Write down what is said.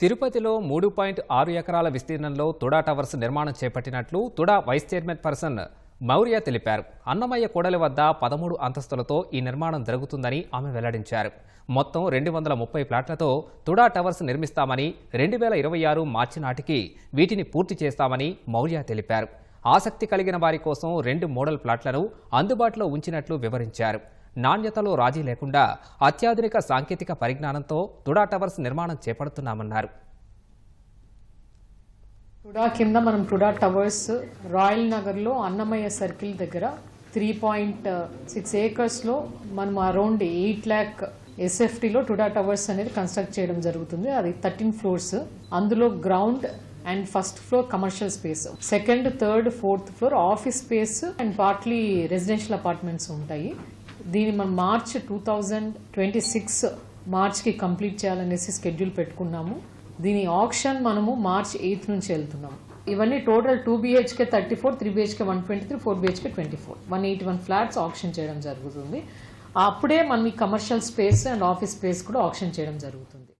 తిరుపతిలో మూడు పాయింట్ ఆరు ఎకరాల విస్తీర్ణంలో తుడా టవర్స్ నిర్మాణం చేపట్టినట్లు TUDA vice chairman person Mourya తెలిపారు. అన్నమయ్య కూడలి వద్ద పదమూడు అంతస్తులతో ఈ నిర్మాణం జరుగుతుందని ఆమె వెల్లడించారు. మొత్తం రెండు వందల ముప్పై ప్లాట్లతో తుడా టవర్స్ నిర్మిస్తామని రెండు వేల ఇరవై ఆరు మార్చి నాటికి వీటిని పూర్తి చేస్తామని మౌర్య తెలిపారు. ఆసక్తి కలిగిన వారి కోసం రెండు మోడల్ ప్లాట్లను అందుబాటులో ఉంచినట్లు వివరించారు. నాణ్యతలో రాజీ లేకుండా అత్యాధునిక సాంకేతిక పరిజ్ఞానంతో తుడా టవర్స్ నిర్మాణం చేపడుతున్నామన్నారు. టుడా కింద మనం టుడా టవర్స్ రాయల్ నగర్లో అన్నమయ్య సర్కిల్ దగ్గర త్రీ పాయింట్ సిక్స్ ఏకర్స్లో మనం అరౌండ్ ఎయిట్ ల్యాక్ ఎస్ఎఫ్టీలో టుడా టవర్స్ అనేది కన్స్ట్రక్ట్ చేయడం జరుగుతుంది. అది థర్టీన్ ఫ్లోర్స్ అందులో ground and first floor commercial space second third fourth floor office space and partly residential apartments ఉంటాయి. దీన్ని మనం March two thousand twenty six మార్చ్కి complete చేయాలనేసి స్కెడ్యూల్ పెట్టుకున్నాము. దీని ఆప్షన్ మనము మార్చ్ ఎయిత్ నుంచి వెళ్తున్నాం ఇవన్నీ total two BHK thirty four three BHK one twenty three four BHK twenty four one eighty one flats option చేయడం జరుగుతుంది. అప్పుడే మనం ఈ commercial space and office space కూడా ఆప్షన్ చేయడం జరుగుతుంది.